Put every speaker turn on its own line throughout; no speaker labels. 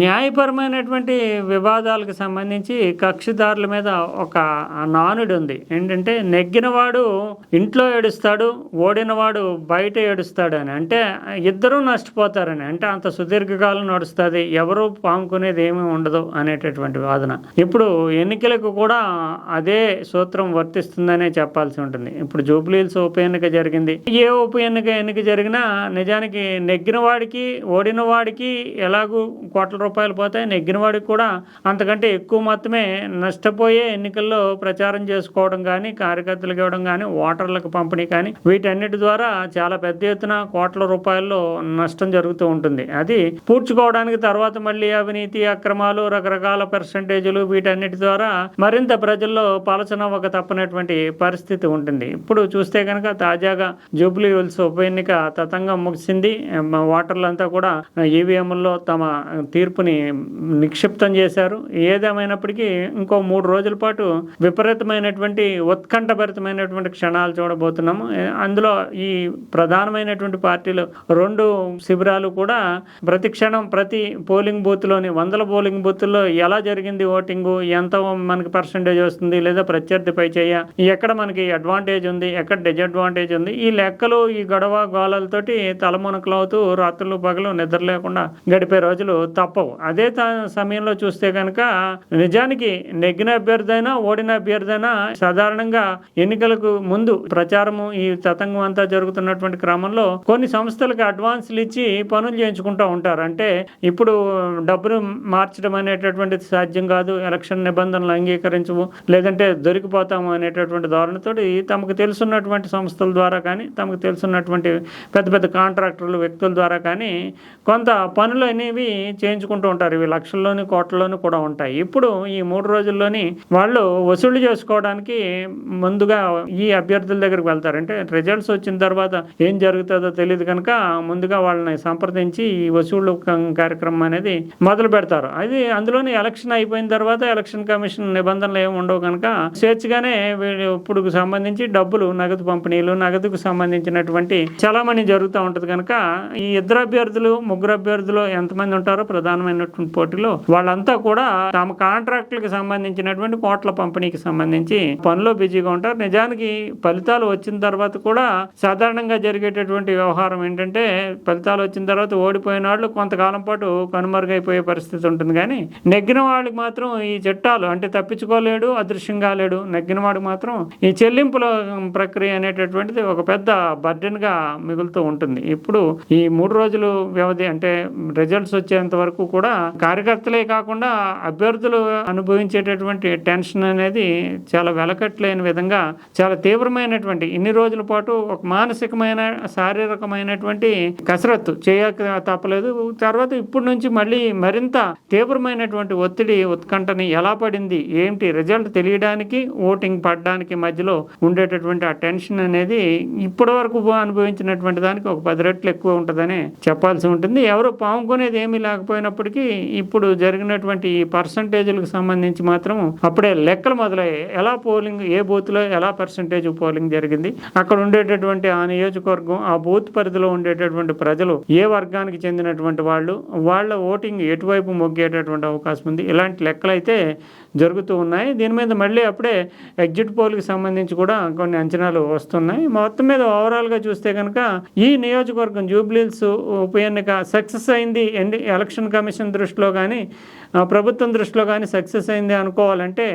న్యాయపరమైనటువంటి వివాదాలకు సంబంధించి కక్షిదారుల మీద ఒక నానుడు ఉంది ఏంటంటే నెగ్గినవాడు ఇంట్లో ఏడుస్తాడు ఓడినవాడు బయట ఏడుస్తాడు అని అంటే ఇద్దరూ నష్టపోతారని. అంటే అంత సుదీర్ఘకాలం నడుస్తుంది ఎవరు పాముకునేది ఏమీ ఉండదు అనేటటువంటి వాదన. ఇప్పుడు ఎన్నికలకు కూడా అదే సూత్రం వర్తిస్తుందనే చెప్పాల్సి ఉంటుంది. ఇప్పుడు జూబ్లీల్స్ ఉప ఎన్నిక జరిగింది. ఏ ఉప ఎన్నిక ఎన్నిక జరిగినా నిజానికి నెగ్గిన వాడికి ఓడిన వాడికి ఎలాగూ కోట్ల రూపాయలు పోతాయి నెగ్గిన వాడికి కూడా అంతకంటే ఎక్కువ మొత్తమే నష్టపోయే ఎన్నికల్లో ప్రచారం చేసుకోవడం కానీ కార్యకర్తలకు ఇవ్వడం కానీ ఓటర్లకు పంపిణీ కానీ వీటన్నిటి ద్వారా చాలా పెద్ద ఎత్తున కోట్ల రూపాయల్లో నష్టం జరుగుతూ ఉంటుంది. అది పూడ్చుకోవడానికి తర్వాత మళ్ళీ అవినీతి అక్రమాలు రకరకాల పర్సంటేజీలు వీటన్నిటి ద్వారా మరింత ప్రజల్లో పలచనవ్వక తప్పనటువంటి పరిస్థితి ఉంటుంది. ఇప్పుడు చూస్తే కనుక తాజాగా జూబ్లీ హిల్స్ ఉప ఎన్నిక తతంగం ముగిసింది. ఓటర్లంతా కూడా ఈవీఎంల్లో తమ తీర్పు తీర్పుని నిక్షిప్తం చేశారు. ఏదేమైనప్పటికీ ఇంకో మూడు రోజుల పాటు విపరీతమైనటువంటి ఉత్కంఠభరితమైనటువంటి క్షణాలు చూడబోతున్నాము. అందులో ఈ ప్రధానమైనటువంటి పార్టీలు రెండు శిబిరాలు కూడా ప్రతి క్షణం ప్రతి పోలింగ్ బూత్లోని వందల పోలింగ్ బూత్లో ఎలా జరిగింది ఓటింగు ఎంత మనకి పర్సంటేజ్ వస్తుంది లేదా ప్రత్యర్థి పై చేయ ఎక్కడ మనకి అడ్వాంటేజ్ ఉంది ఎక్కడ డిజడ్వాంటేజ్ ఉంది ఈ లెక్కలు ఈ గొడవ గోళాలతోటి తలమునకలవుతూ రాత్రులు పగలు నిద్ర లేకుండా గడిపే రోజులు తప్ప తప్పవు. అదే త- సమయంలో చూస్తే కనుక నిజానికి నెగ్గిన అభ్యర్థైనా ఓడిన అభ్యర్థైనా సాధారణంగా ఎన్నికలకు ముందు ప్రచారము ఈ తతంగం అంతా జరుగుతున్నటువంటి క్రమంలో కొన్ని సంస్థలకు అడ్వాన్స్లు ఇచ్చి పనులు చేయించుకుంటూ ఉంటారు. అంటే ఇప్పుడు డబ్బును మార్చడం అనేటటువంటిది సాధ్యం కాదు. ఎలక్షన్ నిబంధనలు అంగీకరించవు లేదంటే దొరికిపోతాము అనేటటువంటి ధోరణితో తమకు తెలుసున్నటువంటి సంస్థల ద్వారా కానీ తమకు తెలుసున్నటువంటి పెద్ద పెద్ద కాంట్రాక్టర్లు వ్యక్తుల ద్వారా కానీ కొంత పనులు అనేవి సంపాదించుకుంటూ ఉంటారు. ఇవి లక్షల్లోని కోట్లలోని కూడా ఉంటాయి. ఇప్పుడు ఈ మూడు రోజుల్లోని వాళ్ళు వసూలు చేసుకోవడానికి ముందుగా ఈ అభ్యర్థుల దగ్గరికి వెళ్తారు. అంటే రిజల్ట్స్ వచ్చిన తర్వాత ఏం జరుగుతుందో తెలియదు కనుక ముందుగా వాళ్ళని సంప్రదించి ఈ వసూళ్ళు కార్యక్రమం అనేది మొదలు పెడతారు. అది అందులోని ఎలక్షన్ అయిపోయిన తర్వాత ఎలక్షన్ కమిషన్ నిబంధనలు ఏమి ఉండవు కనుక స్వేచ్ఛగానే ఇప్పుడు సంబంధించి డబ్బులు నగదు పంపిణీలు నగదుకు సంబంధించినటువంటి చలామణి జరుగుతూ ఉంటుంది కనుక ఈ ఇద్దరు అభ్యర్థులు ముగ్గురు అభ్యర్థులు ఎంతమంది ఉంటారో ప్రధాన ప్రధానమైనటువంటి పోటీలో వాళ్ళంతా కూడా తమ కాంట్రాక్టులకు సంబంధించినటువంటి కోట్ల పంపిణీకి సంబంధించి పనిలో బిజీగా ఉంటారు. నిజానికి ఫలితాలు వచ్చిన తర్వాత కూడా సాధారణంగా జరిగేటటువంటి వ్యవహారం ఏంటంటే ఫలితాలు వచ్చిన తర్వాత ఓడిపోయిన వాళ్ళు కొంతకాలం పాటు కనుమరుగైపోయే పరిస్థితి ఉంటుంది. కానీ నెగ్గిన వాళ్ళకి మాత్రం ఈ చట్టాలు అంటే తప్పించుకోలేడు అదృశ్యం కాలేడు. నెగ్గిన వాడికి మాత్రం ఈ చెల్లింపుల ప్రక్రియ అనేటటువంటిది ఒక పెద్ద బర్డెన్గా మిగులుతూ ఉంటుంది. ఇప్పుడు ఈ మూడు రోజులు వ్యవధి అంటే రిజల్ట్స్ వచ్చేంత వరకు కూడా కార్యకర్తలే కాకుండా అభ్యర్థులు అనుభవించేటటువంటి టెన్షన్ అనేది చాలా వెలకట్లేని విధంగా చాలా తీవ్రమైనటువంటి ఇన్ని రోజుల పాటు ఒక మానసికమైన శారీరకమైనటువంటి కసరత్తు చేయక తప్పలేదు. తర్వాత ఇప్పటి నుంచి మళ్ళీ మరింత తీవ్రమైనటువంటి ఒత్తిడి ఉత్కంఠని ఎలా పడింది ఏంటి రిజల్ట్ తెలియడానికి ఓటింగ్ పడడానికి మధ్యలో ఉండేటటువంటి ఆ టెన్షన్ అనేది ఇప్పటి వరకు అనుభవించినటువంటి దానికి ఒక పది రెట్లు ఎక్కువ ఉంటుందని చెప్పాల్సి ఉంటుంది. ఎవరు పాముకునేది ఏమీ లేకపోయినప్పటికీ ఇప్పుడు జరిగినటువంటి ఈ పర్సంటేజ్లకు సంబంధించి మాత్రం అప్పుడే లెక్కలు మొదలయ్యాయి. ఎలా పోలింగ్ ఏ బూత్లో ఎలా పర్సంటేజ్ పోలింగ్ జరిగింది? అక్కడ ఉండేటటువంటి ఆ నియోజకవర్గం ఆ బూత్ పరిధిలో ఉండేటటువంటి ప్రజలు ఏ వర్గానికి చెందినటువంటి వాళ్ళు వాళ్ళ ఓటింగ్ ఎటువైపు మొగ్గేటటువంటి అవకాశం ఉంది? ఇలాంటి లెక్కలు అయితే జరుగుతూ ఉన్నాయి. దీని మీద మళ్ళీ అప్పుడే ఎగ్జిట్ పోల్కి సంబంధించి కూడా కొన్ని అంచనాలు వస్తున్నాయి. మొత్తం మీద ఓవరాల్గా చూస్తే కనుక ఈ నియోజకవర్గం జూబ్లీల్స్ ఉప ఎన్నిక సక్సెస్ అయింది. ఎన్ని ఎలక్షన్ కమిషన్ దృష్టిలో కానీ ప్రభుత్వం దృష్టిలో కానీ సక్సెస్ అయింది అనుకోవాలంటే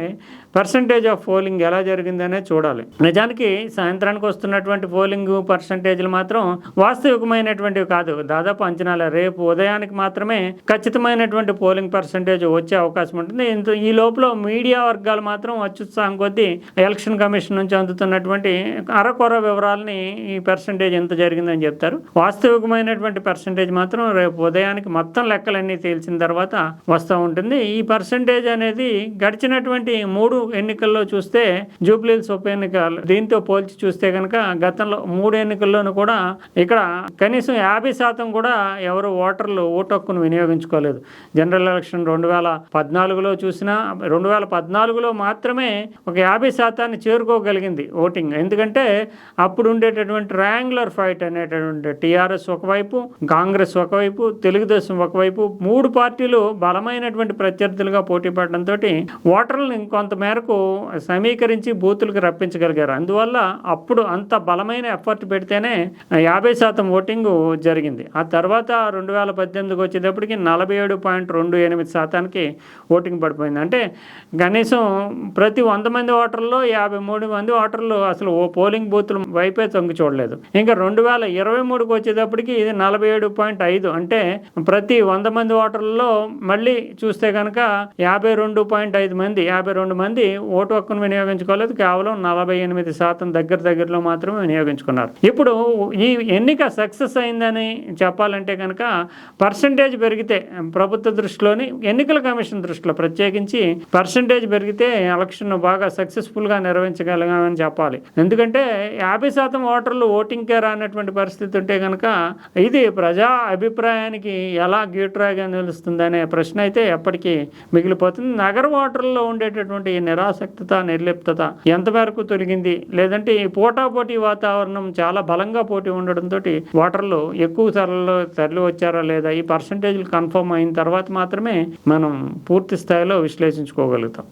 పర్సంటేజ్ ఆఫ్ పోలింగ్ ఎలా జరిగిందనే చూడాలి. నిజానికి సాయంత్రానికి వస్తున్నటువంటి పోలింగ్ పర్సంటేజ్లు మాత్రం వాస్తవికమైనటువంటివి కాదు. దాదాపు అంచనాల రేపు ఉదయానికి మాత్రమే ఖచ్చితమైనటువంటి పోలింగ్ పర్సంటేజ్ వచ్చే అవకాశం ఉంటుంది. ఇంత ఈ లోపల మీడియా వర్గాలు మాత్రం అత్యుత్సాహం కొద్దీ ఎలక్షన్ కమిషన్ నుంచి అందుతున్నటువంటి అరకొర వివరాలని ఈ పర్సంటేజ్ ఎంత జరిగిందని చెప్తారు. వాస్తవికమైనటువంటి పర్సంటేజ్ మాత్రం రేపు ఉదయానికి మొత్తం లెక్కలన్నీ తేల్చిన తర్వాత వస్తూ ఉంటుంది. ఈ పర్సంటేజ్ అనేది గడిచినటువంటి మూడు ఎన్నికల్లో చూస్తే జూబ్లీల్స్ ఉప ఎన్నిక దీంతో పోల్చి చూస్తే కనుక గతంలో మూడు ఎన్నికల్లోనూ కూడా ఇక్కడ కనీసం యాభై శాతం కూడా ఎవరు ఓటర్లు ఓటు హక్కును వినియోగించుకోలేదు. జనరల్ ఎలక్షన్ రెండు వేల పద్నాలుగులో చూసినా రెండు వేల పద్నాలుగులో మాత్రమే ఒక యాభై శాతాన్ని చేరుకోగలిగింది ఓటింగ్. ఎందుకంటే అప్పుడు ఉండేటటువంటి ట్రయాంగులర్ ఫైట్ అనేటటువంటి టీఆర్ఎస్ ఒకవైపు కాంగ్రెస్ ఒకవైపు తెలుగుదేశం ఒకవైపు మూడు పార్టీలు బలమైనటువంటి ప్రత్యర్థులుగా పోటీ పడడంతో ఓటర్లను కొంత మేరకు సమీకరించి బూతులకు రప్పించగలిగారు. అందువల్ల అప్పుడు అంత బలమైన ఎఫర్ట్ పెడితేనే యాభై శాతం ఓటింగ్ జరిగింది. ఆ తర్వాత రెండు వేల పద్దెనిమిదికి వచ్చేటప్పటికి నలభై ఏడు పాయింట్ రెండు ఎనిమిది శాతానికి ఓటింగ్ పడిపోయింది. అంటే కనీసం ప్రతి వంద మంది ఓటర్లో యాభై మూడు మంది ఓటర్లు అసలు ఓ పోలింగ్ బూత్లు వైపే తొంగి చూడలేదు. ఇంకా రెండు వేల ఇరవై మూడుకి వచ్చేటప్పటికి ఇది నలభై ఏడు పాయింట్ ఐదు. అంటే ప్రతి వంద మంది ఓటర్లలో మళ్ళీ చూస్తే కనుక యాభై రెండు పాయింట్ ఐదు మంది యాభై రెండు మంది ఓటు హక్కును వినియోగించుకోలేదు. కేవలం నలభై ఎనిమిది శాతం దగ్గర దగ్గరలో మాత్రమే వినియోగించుకున్నారు. ఇప్పుడు ఈ ఎన్నిక సక్సెస్ అయిందని చెప్పాలంటే కనుక పర్సంటేజ్ పెరిగితే ప్రభుత్వ దృష్టిలోని ఎన్నికల కమిషన్ దృష్టిలో ప్రత్యేకించి పర్సంటేజ్ పెరిగితే ఎలక్షన్ బాగా సక్సెస్ఫుల్గా నిర్వహించగలిగామని చెప్పాలి. ఎందుకంటే యాభై శాతం ఓటర్లు ఓటింగ్కే రానటువంటి పరిస్థితి ఉంటే కనుక ఇది ప్రజా అభిప్రాయానికి ఎలా గీట్రాగా నిలుస్తుందనే ప్రశ్న అయితే ఎప్పటికీ మిగిలిపోతుంది. నగర వాటర్లో ఉండేటటువంటి ఈ నిరాసక్తత నిర్లిప్తత ఎంతవరకు తొలగింది? లేదంటే ఈ పోటాపోటీ వాతావరణం చాలా బలంగా పోటీ ఉండడంతో ఓటర్లు ఎక్కువ తరలో తరలి వచ్చారా లేదా? ఈ పర్సంటేజ్లు కన్ఫర్మ్ అయిన తర్వాత మాత్రమే మనం పూర్తి స్థాయిలో విశ్లేషించుకోగలుగుతాం.